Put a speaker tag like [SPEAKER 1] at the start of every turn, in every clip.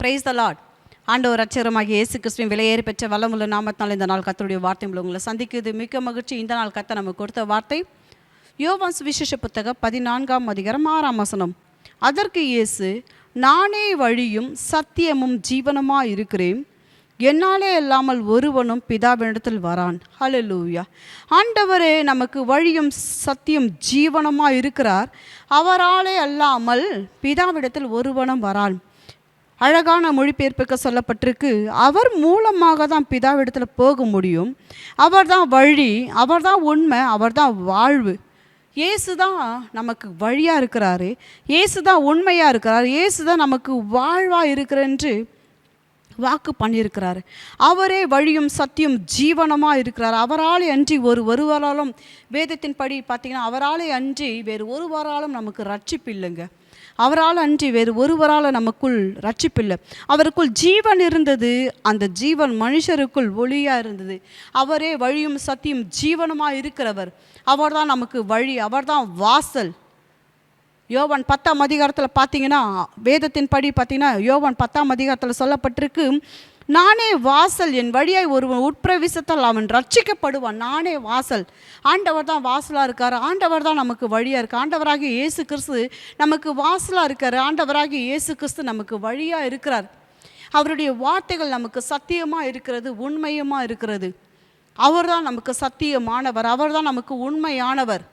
[SPEAKER 1] Praise the lot ஆண்டவர் அச்சரமாகிய இயேசு கிறிஸ்துவின் விலையேறி பெற்ற வளமுள்ள நாமத்தினால் இந்த நாள் கத்தருடைய வார்த்தை உங்களை சந்திக்குது மிக்க மகிழ்ச்சி. இந்த நாள் கத்த நமக்கு கொடுத்த வார்த்தை யோவான் சுவிசேஷ புத்தகம் பதினான்காம் அதிகாரம் ஆறாம் வசனம். அதற்கு இயேசு நானே வழியும் சத்தியமும் ஜீவனமாக இருக்கிறேன். என்னாலே அல்லாமல் ஒருவனும் பிதாவினிடத்தில் வரான். ஹalleluya ஆண்டவரே நமக்கு வழியும் சத்தியம் ஜீவனமாக இருக்கிறார். அவராலே அல்லாமல் பிதாவிடத்தில் ஒருவனும் வரான். அழகான மொழிபெயர்ப்புக்கு சொல்லப்பட்டிருக்கு. அவர் மூலமாக தான் பிதாவிடத்தில் போக முடியும். அவர் தான் வழி அவர் தான் உண்மை அவர் தான் வாழ்வு. இயேசு தான் நமக்கு வழியாக இருக்கிறாரு. இயேசு தான் உண்மையாக இருக்கிறார். இயேசு தான் நமக்கு வாழ்வாக இருக்கிறென்று வாக்கு பண்ணியிருக்கிறாரு. அவரே வழியும் சத்தியம் ஜீவனமாக இருக்கிறார். அவராலே அன்றி ஒரு ஒருவராலும் வேதத்தின்படி பார்த்திங்கன்னா அவராலே அன்றி வேறு ஒருவராலும் நமக்கு ரட்சிப்பு இல்லைங்க. அவரால் அன்றி வேறு ஒருவரால் நமக்குள் ரட்சிப்பில்லை அவருக்குள் ஜீவன் இருந்தது அந்த ஜீவன் மனுஷருக்குள் ஒளியாக இருந்தது. அவரே வழியும் சத்தியும் ஜீவனுமாக இருக்கிறவர். அவர்தான் நமக்கு வழி அவர்தான் வாசல். யோவான் பத்தாம் அதிகாரத்தில் பார்த்தீங்கன்னா வேதத்தின் படி பார்த்தீங்கன்னா யோவான் பத்தாம் அதிகாரத்தில் சொல்லப்பட்டிருக்கு நானே வாசல் என் வழியாய் ஒருவன் உட்பிரவேசத்தால் அவன் ரட்சிக்கப்படுவான். நானே வாசல். ஆண்டவர் தான் வாசலாக இருக்கார். ஆண்டவர் தான் நமக்கு வழியாக இருக்கு. ஆண்டவராகிய இயேசு கிறிஸ்து நமக்கு வாசலாக இருக்கார். ஆண்டவராகிய இயேசு கிறிஸ்து நமக்கு வழியாக இருக்கிறார். அவருடைய வார்த்தைகள் நமக்கு சத்தியமாக இருக்கிறது உண்மையுமாக இருக்கிறது. அவர்தான் நமக்கு சத்தியமானவர். அவர்தான் நமக்கு உண்மையானவர்.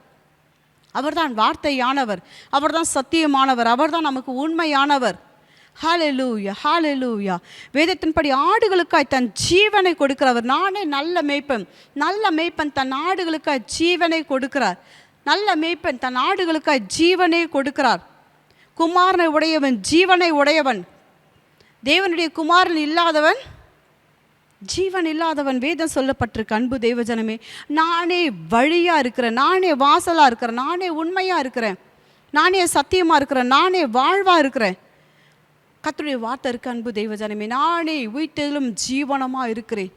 [SPEAKER 1] அவர்தான் வார்த்தையானவர். அவர்தான் சத்தியமானவர். அவர்தான் நமக்கு உண்மையானவர். ஹாலலூயா ஹாலலூயா வேதத்தின்படி ஆடுகளுக்காய் தன் ஜீவனை கொடுக்கிறவர். நானே நல்ல மேய்ப்பன். நல்ல மேய்ப்பன் தன் ஆடுகளுக்காய் ஜீவனை கொடுக்கிறார். நல்ல மேய்ப்பன் தன் ஆடுகளுக்காய் ஜீவனை கொடுக்கிறார். குமாரனை உடையவன் ஜீவனை உடையவன். தேவனுடைய குமாரன் இல்லாதவன் ஜீவன் இல்லாதவன். வேதம் சொல்லப்பட்டிருக்கு அன்பு தேவஜனமே. நானே வழியாக இருக்கிறேன். நானே வாசலாக இருக்கிறேன். நானே உண்மையாக இருக்கிறேன். நானே சத்தியமாக இருக்கிறேன். நானே வாழ்வாக இருக்கிறேன். கத்துடைய வார்த்தை இருக்கு அன்பு தெய்வஜனமே. நானே உயிர்த்ததிலும் ஜீவனமாக இருக்கிறேன்.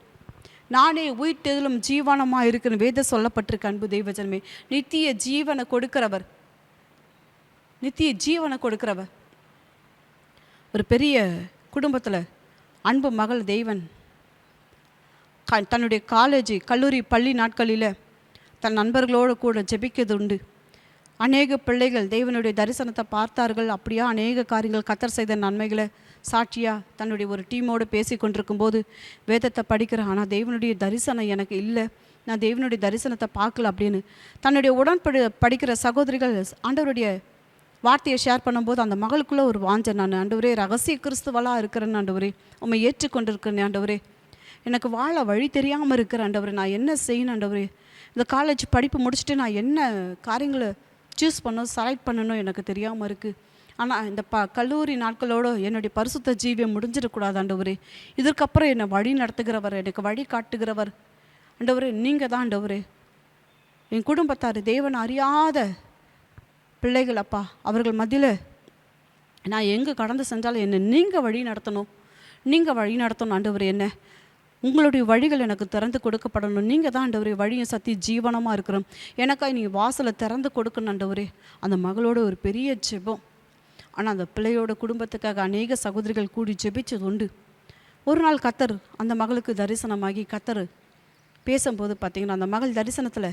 [SPEAKER 1] நானே உயிர்த்ததிலும் ஜீவனமாக இருக்கிறேன். வேதம் சொல்லப்பட்டிருக்கு அன்பு தெய்வஜனமே. நித்திய ஜீவனை கொடுக்கிறவர். நித்திய ஜீவனை கொடுக்கிறவர். ஒரு பெரிய குடும்பத்தில் அன்பு மகள் தெய்வன். க தன்னுடைய காலேஜ் கல்லூரி பள்ளி நாட்களில் தன் நண்பர்களோடு கூட ஜெபிக்கிறது உண்டு. அநேக பிள்ளைகள் தேவனுடைய தரிசனத்தை பார்த்தார்கள். அப்படியா அநேக காரியங்கள் கத்தர் செய்த நன்மைகளை சாட்சியாக தன்னுடைய ஒரு டீமோடு பேசி கொண்டிருக்கும்போது வேதத்தை படிக்கிறேன். ஆனால் தேவனுடைய தரிசனம் எனக்கு இல்லை. நான் தேவனுடைய தரிசனத்தை பார்க்கல அப்படின்னு. தன்னுடைய உடன்படு படிக்கிற சகோதரிகள் ஆண்டவருடைய வார்த்தையை ஷேர் பண்ணும்போது அந்த மகளுக்குள்ளே ஒரு வாஞ்ச. நான் ஆண்டவரே ரகசிய கிறிஸ்துவலாக இருக்கிறேன்னு ஆண்டவரே. உண்மை ஏற்றுக்கொண்டிருக்கிறேன் ஆண்டவரே. எனக்கு வாழ வழி தெரியாமல் இருக்கிற ஆண்டவரே. நான் என்ன செய்யணும் ஆண்டவரே? இந்த காலேஜ் படிப்பு முடிச்சுட்டு நான் என்ன காரியங்களை சூஸ் பண்ணணும் செலக்ட் பண்ணணும் எனக்கு தெரியாமல் இருக்குது ஆனால் இந்த ப கல்லூரி நாட்களோடு என்னுடைய பரிசுத்த ஜீவியம் முடிஞ்சிடக்கூடாது ஆண்டவரே. இதற்கப்புறம் என்னை வழி நடத்துகிறவர் எனக்கு வழி காட்டுகிறவர். ஆண்டவரே நீங்கள் தான் ஆண்டவரே. என் குடும்பத்தார் தேவன் அறியாத பிள்ளைகள் அப்பா அவர்கள் மத்தியில் நான் எங்கே கடந்து சென்றாலும் என்னை நீங்கள் வழி நடத்தணும். நீங்கள் வழி நடத்தணும் ஆண்டவர் என்ன. உங்களுடைய வழிகள் எனக்கு திறந்து கொடுக்கப்படணும். நீங்கள் தான் ஆண்டவரே வழியும் சத்தி ஜீவனமாக இருக்கிறோம். எனக்காக நீங்கள் வாசலை திறந்து கொடுக்கணும் ஆண்டவரே. அந்த மகளோட ஒரு பெரிய ஜெபம். ஆனால் அந்த பிள்ளையோட குடும்பத்துக்காக அநேக சகோதரிகள் கூடி ஜெபிச்சது உண்டு. ஒரு நாள் கத்தர் அந்த மகளுக்கு தரிசனமாகி கத்தர் பேசும்போது பார்த்தீங்கன்னா அந்த மகள் தரிசனத்தில்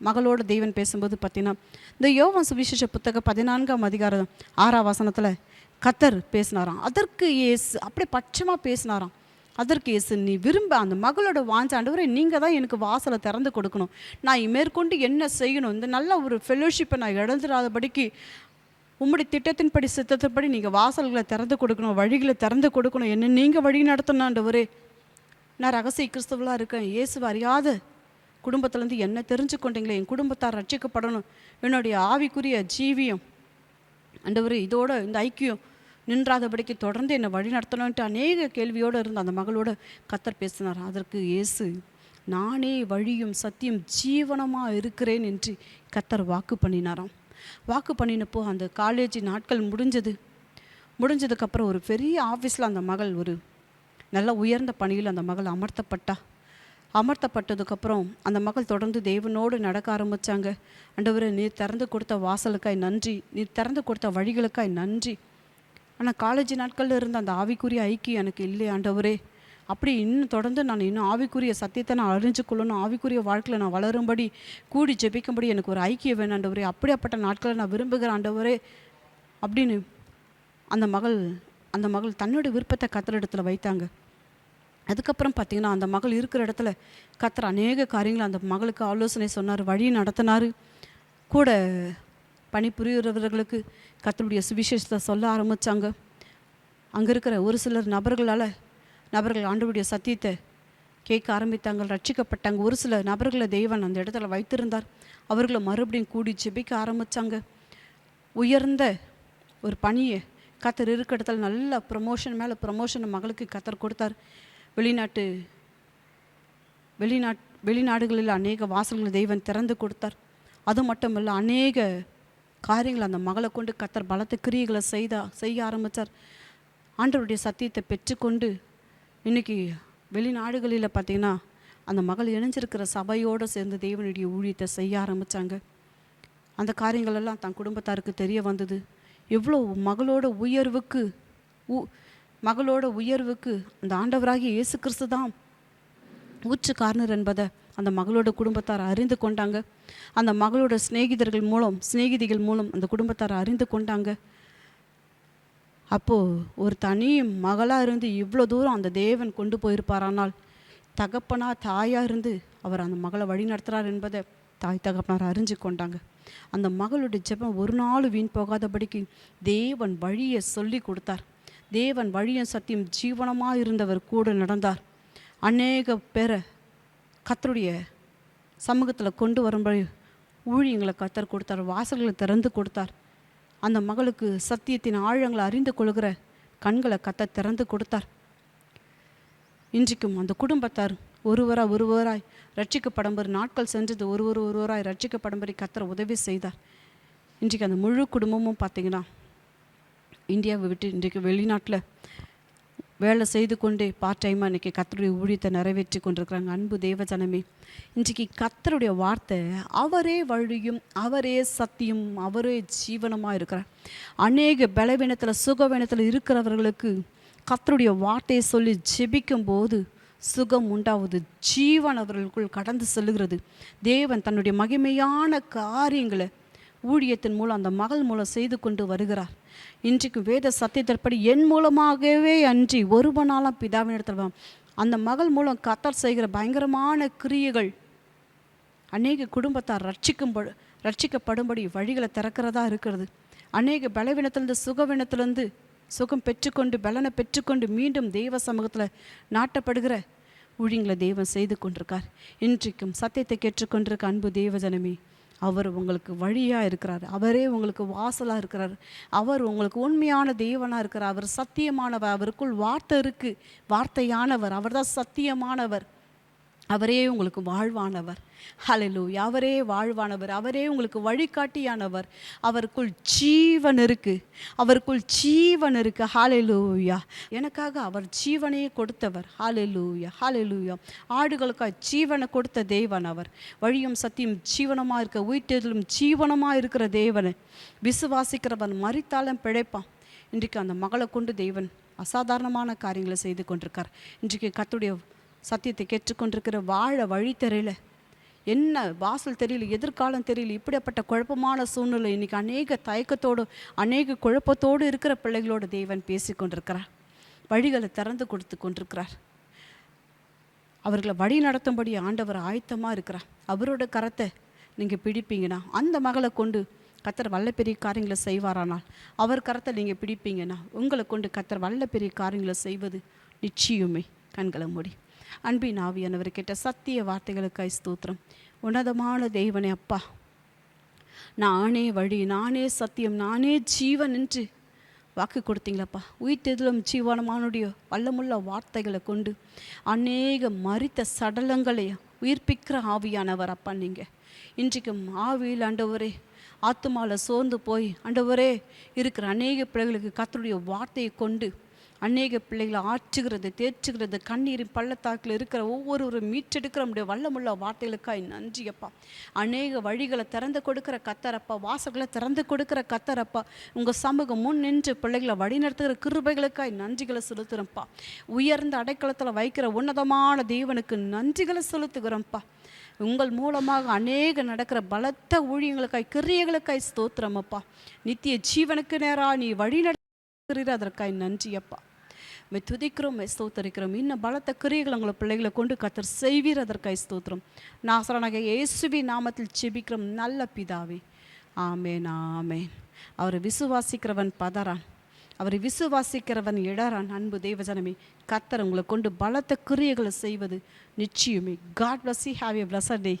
[SPEAKER 1] மகளோட தெய்வன் பேசும்போது பார்த்தீங்கன்னா இந்த யோவன் சுவிசேஷ புத்தகம் பதினான்காம் அதிகாரம் ஆறாம் வசனத்தில் கத்தர் பேசினாராம். அதற்கு ஏசு அப்படியே பட்சமாக பேசினாராம். அதற்கு இயேசு நீ விரும்ப அந்த மகளோட வாஞ்சாண்டவரை நீங்கள் தான் எனக்கு வாசலை திறந்து கொடுக்கணும். நான் மேற்கொண்டு என்ன செய்யணும்? இந்த நல்ல ஒரு ஃபெலோஷிப்பை நான் இழந்துடாதபடிக்கு உம்முடைய திட்டத்தின்படி சித்தத்தின்படி நீங்கள் வாசல்களை திறந்து கொடுக்கணும் வழிகளை திறந்து கொடுக்கணும். என்ன நீங்கள் வழி நடத்தணும் நான் ரகசிய கிறிஸ்துவலாக இருக்கேன். இயேசு அறியாத குடும்பத்துலேருந்து என்ன தெரிஞ்சு கொண்டீங்களே. என் குடும்பத்தார் ரட்சிக்கப்படணும். என்னுடைய ஆவிக்குரிய ஜீவியம். அண்டவர் இதோட இந்த ஐக்கியம் நின்றாதபடிக்கு தொடர்ந்து என்னை வழி நடத்தணும்ன்ட்டு அநேக கேள்வியோடு இருந்த அந்த மகளோட கத்தர் பேசினார் அதற்கு இயேசு நானே வழியும் சத்தியம் ஜீவனமாக இருக்கிறேன் என்று கத்தர் வாக்கு பண்ணினாராம். வாக்கு பண்ணினப்போ அந்த காலேஜ் நாட்கள் முடிஞ்சது. முடிஞ்சதுக்கப்புறம் ஒரு பெரிய ஆஃபீஸில் அந்த மகள் ஒரு நல்ல உயர்ந்த பணியில் அந்த மகள் அமர்த்தப்பட்டா. அமர்த்தப்பட்டதுக்கப்புறம் அந்த மகள் தொடர்ந்து தேவனோடு நடக்க ஆரம்பித்தாங்க அண்டவரை நீ திறந்து கொடுத்த வாசலுக்காய் நன்றி நீ திறந்து கொடுத்த வழிகளுக்காய் நன்றி. ஆனால் காலேஜ் நாட்களில் இருந்த அந்த ஆவிக்குரிய ஐக்கியம் எனக்கு இல்லை ஆண்டவரே. அப்படி இன்னும் தொடர்ந்து நான் இன்னும் ஆவிக்குரிய சத்தியத்தை நான் அறிஞ்சு கொள்ளணும் ஆவிக்குரிய வாழ்க்கையில் நான் வளரும்படி கூடி ஜெபிக்கும்படி எனக்கு ஒரு ஐக்கியம் வேணும் ஆண்டவரே. அப்படியாப்பட்ட நாட்களை நான் விரும்புகிற ஆண்டவரே. அப்படின்னு அந்த மகள் அந்த மகள் தன்னோட விருப்பத்தை கத்தரிடத்துல வைத்தாங்க. அதுக்கப்புறம் பார்த்திங்கன்னா அந்த மகள் இருக்கிற இடத்துல கத்துற அநேக காரியங்களை அந்த மகளுக்கு ஆலோசனை சொன்னார் வழி நடத்தினார். கூட பணிபுரிகிறவர்களுக்கு கத்தருடைய சுவிசேஷத்தை சொல்ல ஆரம்பித்தாங்க அங்கே இருக்கிற ஒரு சிலர் நபர்களால் நபர்கள் ஆண்டவருடைய சத்தியத்தை கேட்க ஆரம்பித்தாங்க ரட்சிக்கப்பட்டாங்க. ஒரு சில நபர்களை தெய்வன் அந்த இடத்துல வைத்திருந்தார். அவர்களை மறுபடியும் கூடி ஜெபிக்க ஆரம்பித்தாங்க உயர்ந்த ஒரு பணியை கத்தர் இருக்க இடத்துல நல்ல ப்ரமோஷன் மேலே ப்ரமோஷன் மகளுக்கு கத்தர் கொடுத்தார். வெளிநாட்டு வெளிநாட் வெளிநாடுகளில் அநேக வாசல்களை தெய்வன் திறந்து கொடுத்தார். அது மட்டும் இல்லை அநேக காரியங்கள் அந்த மகளை கொண்டு கத்தர் பலத்த கிரியைகளை செய்தா செய்ய ஆரம்பித்தார் ஆண்டவருடைய சத்தியத்தை பெற்றுக்கொண்டு இன்னைக்கு வெளிநாடுகளில் பார்த்தீங்கன்னா அந்த மகள் இணைஞ்சிருக்கிற சபையோடு சேர்ந்து தேவனுடைய ஊழியத்தை செய்ய ஆரம்பித்தாங்க அந்த காரியங்களெல்லாம் தன் குடும்பத்தாருக்கு தெரிய வந்தது. எவ்வளோ மகளோட உயர்வுக்கு உ மகளோட உயர்வுக்கு அந்த ஆண்டவராகிய இயேசு கிறிஸ்து தான் ஊற்று காரணர் என்பதை அந்த மகளோட குடும்பத்தார் அறிந்து கொண்டாங்க. அந்த மகளோட சிநேகிதர்கள் மூலம் சிநேகிதிகள் மூலம் அந்த குடும்பத்தார் அறிந்து கொண்டாங்க. அப்போது ஒரு தனி மகளாக இருந்து இவ்வளோ தூரம் அந்த தேவன் கொண்டு போயிருப்பாரானால் தகப்பனா தாயாக இருந்து அவர் அந்த மகளை வழி நடத்துகிறார் என்பதை தாய் தகப்பனார் அறிஞ்சு கொண்டாங்க. அந்த மகளுடைய ஜெபம் ஒரு நாள் வீண் போகாதபடிக்கு தேவன் வழியை சொல்லி கொடுத்தார். தேவன் வழியும் சத்தியம் ஜீவனமாக இருந்தவர் கூட நடந்தார். அநேக பேரை கத்தருடைய சமூகத்தில் கொண்டு வரும்படி ஊழியங்களை கத்தர் கொடுத்தார் வாசல்களை திறந்து கொடுத்தார். அந்த மகளுக்கு சத்தியத்தின் ஆழங்களை அறிந்து கொள்கிற கண்களை கத்த திறந்து கொடுத்தார். இன்றைக்கும் அந்த குடும்பத்தார் ஒருவராய் ஒருவராய் ரட்சிக்கப்படும்படி நாட்கள் சென்றது ஒருவர் ஒருவராய் ரட்சிக்கப்படும்படி கத்தர் உதவி செய்தார். இன்றைக்கு அந்த முழு குடும்பமும் பார்த்தீங்கன்னா இந்தியாவை விட்டு இன்றைக்கு வெளிநாட்டில் வேலை செய்து கொண்டே பார்ட் டைமாக இன்றைக்கி கத்தருடைய ஊழியத்தை நிறைவேற்றி கொண்டிருக்கிறாங்க. அன்பு தேவஜனமே இன்றைக்கி கத்தருடைய வார்த்தை அவரே வழியும் அவரே சத்தியம் அவரே ஜீவனமாக இருக்கிறார். அநேக பலவீனத்தில் சுகவீனத்தில் இருக்கிறவர்களுக்கு கத்தருடைய வார்த்தையை சொல்லி ஜெபிக்கும் போது சுகம் உண்டாவது ஜீவன் அவர்களுக்குள் கடந்து செல்லுகிறது. தேவன் தன்னுடைய மகிமையான காரியங்களை ஊழியத்தின் மூலம் அந்த மகள் மூலம் செய்து கொண்டு வருகிறார். இன்றைக்கு வேத சத்தியத்திற்படி என் மூலமாகவே அன்றி ஒருவனாலும் பிதாவின் இடத்துல அந்த மகள் மூலம் கத்தர் செய்கிற பயங்கரமான கிரியைகள் அநேக குடும்பத்தார் ரட்சிக்கும் ரட்சிக்கப்படும்படி வழிகளை திறக்கிறதா இருக்கிறது. அநேக பலவீனத்திலிருந்து சுகவீனத்திலிருந்து சுகம் பெற்றுக்கொண்டு பலனை பெற்றுக்கொண்டு மீண்டும் தெய்வ சமூகத்தில் நாட்டப்படுகிற ஊழியங்களை தெய்வம் செய்து கொண்டிருக்கார். இன்றைக்கும் சத்தியத்தை கேட்டுக்கொண்டிருக்க அன்பு தேவஜனமே அவர் உங்களுக்கு வழியாக இருக்கிறார். அவரே உங்களுக்கு வாசலாக இருக்கிறார். அவர் உங்களுக்கு உண்மையான தெய்வனாக இருக்கிறார். அவர் சத்தியமானவர். அவருக்குள் வார்த்தை இருக்குது வார்த்தையானவர். அவர்தான் சத்தியமானவர். அவரே உங்களுக்கு வாழ்வானவர். ஹalleluya அவரே வாழ்வானவர். அவரே உங்களுக்கு வழிகாட்டியானவர். அவருக்குள் ஜீவன் இருக்கு. அவருக்குள் ஜீவன் இருக்கு. ஹாலலூயா எனக்காக அவர் ஜீவனையே கொடுத்தவர். ஹாலலூயா ஹாலலூயா ஆடுகளுக்காக ஜீவனை கொடுத்த தேவன் அவர். வழியும் சத்தியம் ஜீவனமாக இருக்க உயிர்த்தெதிலும் ஜீவனமாக இருக்கிற தேவனை விசுவாசிக்கிறவன் மறித்தாலும் பிழைப்பான். இன்றைக்கு அந்த மகளை கொண்டு தேவன் அசாதாரணமான காரியங்களை செய்து கொண்டிருக்கார். இன்றைக்கு கத்துடைய சத்தியத்தை கேட்டுக்கொண்டிருக்கிற வாழ வழி தெரியல. என்ன வாசல் தெரியல எதிர்காலம் தெரியல இப்படிப்பட்ட குழப்பமான சூழ்நிலை. இன்னைக்கு அநேக தயக்கத்தோடு அநேக குழப்பத்தோடு இருக்கிற பிள்ளைகளோட தேவன் பேசி கொண்டிருக்கிறார். வழிகளை திறந்து கொடுத்து கொண்டிருக்கிறார். அவர்களை வழி நடத்தும்படி ஆண்டவர் ஆயத்தமாக இருக்கிறார். அவரோட கரத்தை நீங்கள் பிடிப்பீங்கன்னா அந்த மகளை கொண்டு கத்தர் வல்ல பெரிய காரியங்களை செய்வாரானால் அவர் கரத்தை நீங்கள் பிடிப்பீங்கன்னா உங்களை கொண்டு கத்தர் வல்ல பெரிய காரியங்களை செய்வது நிச்சயமே. கண்களை மூடி. அன்பின் ஆவியானவர் கேட்ட சத்திய வார்த்தைகளுக்காய் ஸ்தோத்திரம். உன்னதமான தெய்வனே அப்பா. நானே வழி நானே சத்தியம் நானே ஜீவன் என்று வாக்கு கொடுத்தீங்களப்பா. உயிர்த்தெதிலும் ஜீவனமானுடைய வல்லமுள்ள வார்த்தைகளை கொண்டு அநேக மறித்த சடலங்களை உயிர்ப்பிக்கிற ஆவியானவர் அப்பா நீங்கள் இன்றைக்கும் ஆவியில் ஆண்டவரே ஆத்துமாவில் சோர்ந்து போய் ஆண்டவரே இருக்கிற அநேக பிள்ளைகளுக்கு கத்தருடைய வார்த்தையை கொண்டு அநேக பிள்ளைகளை ஆற்றுகிறது தேற்றுகிறது கண்ணீரின் பள்ளத்தாக்கில் இருக்கிற ஒவ்வொருவரும் மீட்டெடுக்கிற நம்முடைய வல்லமுள்ள வார்த்தைகளுக்காய் நன்றி அப்பா. அநேக வழிகளை திறந்து கொடுக்குற கத்தரப்பா வாசல்களை திறந்து கொடுக்கிற கத்தரப்பா உங்கள் சமூகம் முன் நின்று பிள்ளைகளை வழிநடத்துகிற கிருபைகளுக்காய் நன்றிகளை செலுத்துகிறோம்ப்பா. உயர்ந்த அடைக்கலத்தில் வைக்கிற உன்னதமான தேவனுக்கு நன்றிகளை செலுத்துகிறோம்ப்பா. உங்கள் மூலமாக அநேக நடக்கிற பலத்த ஊழியங்களுக்காய் கிரியைகளுக்காய் ஸ்தோத்திரமப்பா. நித்திய ஜீவனுக்கு நேராக நீ வழி நடத்துகிற அதற்காய் நன்றியப்பா. மே துதிக்கிறோம் ஸ்தோத்தரிக்கிறோம். இன்னும் பலத்த கிரியைகள் உங்களை பிள்ளைகளை கொண்டு கத்தர் செய்வீர் அதற்காய் ஸ்தோத்திரம். நாசரனாக இயேசுவி நாமத்தில் செபிக்கிறோம் நல்ல பிதாவே. ஆமேன் ஆமேன். அவரை விசுவாசிக்கிறவன் பதறான். அவரை விசுவாசிக்கிறவன் இடறான். அன்பு தெய்வஜனமே கத்தர் உங்களை கொண்டு பலத்த கிரியைகளை செய்வது நிச்சயமே. God bless you. Have a blessed day.